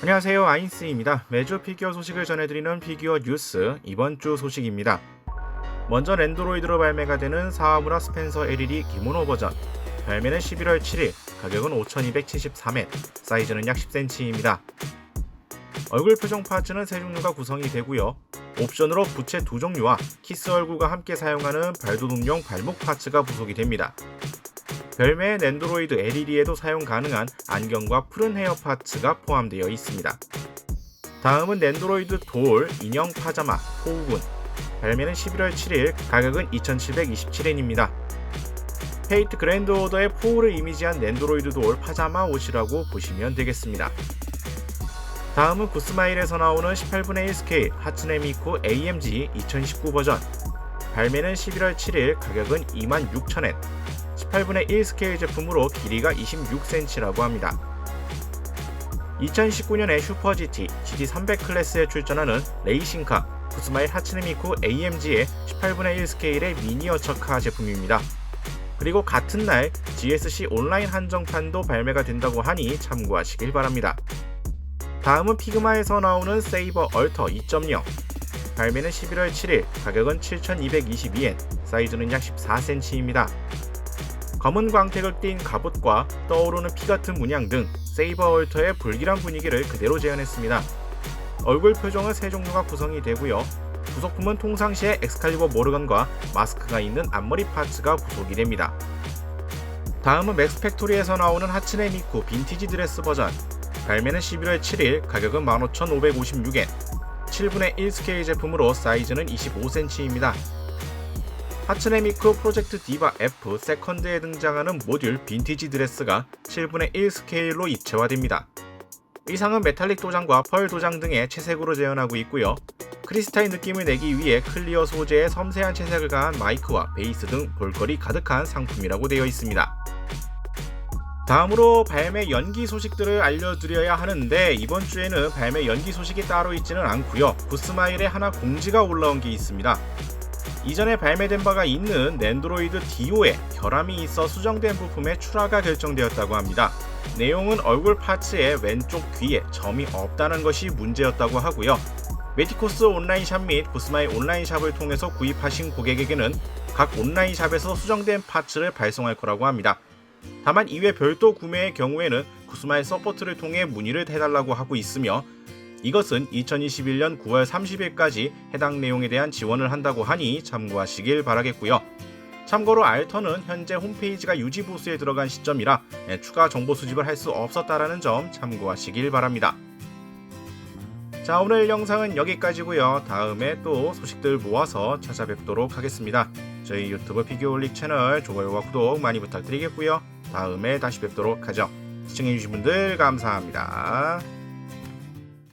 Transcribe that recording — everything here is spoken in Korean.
안녕하세요 아인스입니다. 매주 피규어 소식을 전해드리는 피규어 뉴스 이번 주 소식입니다. 먼저 랜드로이드로 발매가 되는 사와무라 스펜서 LED 기모노 버전 발매는 11월 7일 가격은 5273엔 사이즈는 약 10cm입니다. 얼굴 표정 파츠는 세 종류가 구성이 되고요. 옵션으로 부채 두 종류와 키스 얼굴과 함께 사용하는 발도둑용 발목 파츠가 부속이 됩니다. 별매의 랜드로이드 LED에도 사용 가능한 안경과 푸른 헤어 파츠가 포함되어 있습니다. 다음은 랜드로이드 돌 인형 파자마 포우군 발매는 11월 7일 가격은 2727엔입니다. 페이트 그랜드 오더의 포우를 이미지한 랜드로이드 돌 파자마 옷이라고 보시면 되겠습니다. 다음은 구스마일에서 나오는 18분의 1 스케일 하츠네 미코 AMG 2019 버전 발매는 11월 7일 가격은 26,000엔 18분의 1 스케일 제품으로 길이가 26cm라고 합니다. 2019년에 슈퍼 GT, GT300 클래스에 출전하는 레이싱카 구스마일 하츠네미쿠 AMG의 18분의 1 스케일의 미니어처카 제품입니다. 그리고 같은 날 GSC 온라인 한정판도 발매가 된다고 하니 참고하시길 바랍니다. 다음은 피그마에서 나오는 세이버 얼터 2.0 발매는 11월 7일 가격은 7,222엔 사이즈는 약 14cm입니다. 검은 광택을 띤 갑옷과 떠오르는 피 같은 문양 등 세이버 얼터의 불길한 분위기를 그대로 재현했습니다. 얼굴 표정은 세 종류가 구성이 되고요. 부속품은 통상시에 엑스칼리버 모르건과 마스크가 있는 앞머리 파츠가 부속이 됩니다. 다음은 맥스팩토리에서 나오는 하츠네 미쿠 빈티지 드레스 버전 발매는 11월 7일 가격은 15,556엔 7분의 1 스케일 제품으로 사이즈는 25cm입니다. 하츠네 미쿠 프로젝트 디바 F 세컨드에 등장하는 모듈 빈티지 드레스가 7분의 1 스케일로 입체화됩니다. 의상은 메탈릭 도장과 펄 도장 등의 채색으로 재현하고 있고요. 크리스탈 느낌을 내기 위해 클리어 소재의 섬세한 채색을 가한 마이크와 베이스 등 볼거리 가득한 상품이라고 되어 있습니다. 다음으로 발매 연기 소식들을 알려드려야 하는데 이번 주에는 발매 연기 소식이 따로 있지는 않고요. 부스마일에 하나 공지가 올라온 게 있습니다. 이전에 발매된 바가 있는 랜드로이드 디오에 결함이 있어 수정된 부품의 출하가 결정되었다고 합니다. 내용은 얼굴 파츠의 왼쪽 귀에 점이 없다는 것이 문제였다고 하고요. 메티코스 온라인샵 및 부스마일 온라인샵을 통해서 구입하신 고객에게는 각 온라인샵에서 수정된 파츠를 발송할 거라고 합니다. 다만 이외 별도 구매의 경우에는 구스마일 서포트를 통해 문의를 해달라고 하고 있으며 이것은 2021년 9월 30일까지 해당 내용에 대한 지원을 한다고 하니 참고하시길 바라겠고요. 참고로 알터는 현재 홈페이지가 유지 보수에 들어간 시점이라 예, 추가 정보 수집을 할 수 없었다라는 점 참고하시길 바랍니다. 자 오늘 영상은 여기까지고요. 다음에 또 소식들 모아서 찾아뵙도록 하겠습니다. 저희 유튜브 피규어올릭 채널 좋아요와 구독 많이 부탁드리겠고요. 다음에 다시 뵙도록 하죠. 시청해주신 분들 감사합니다.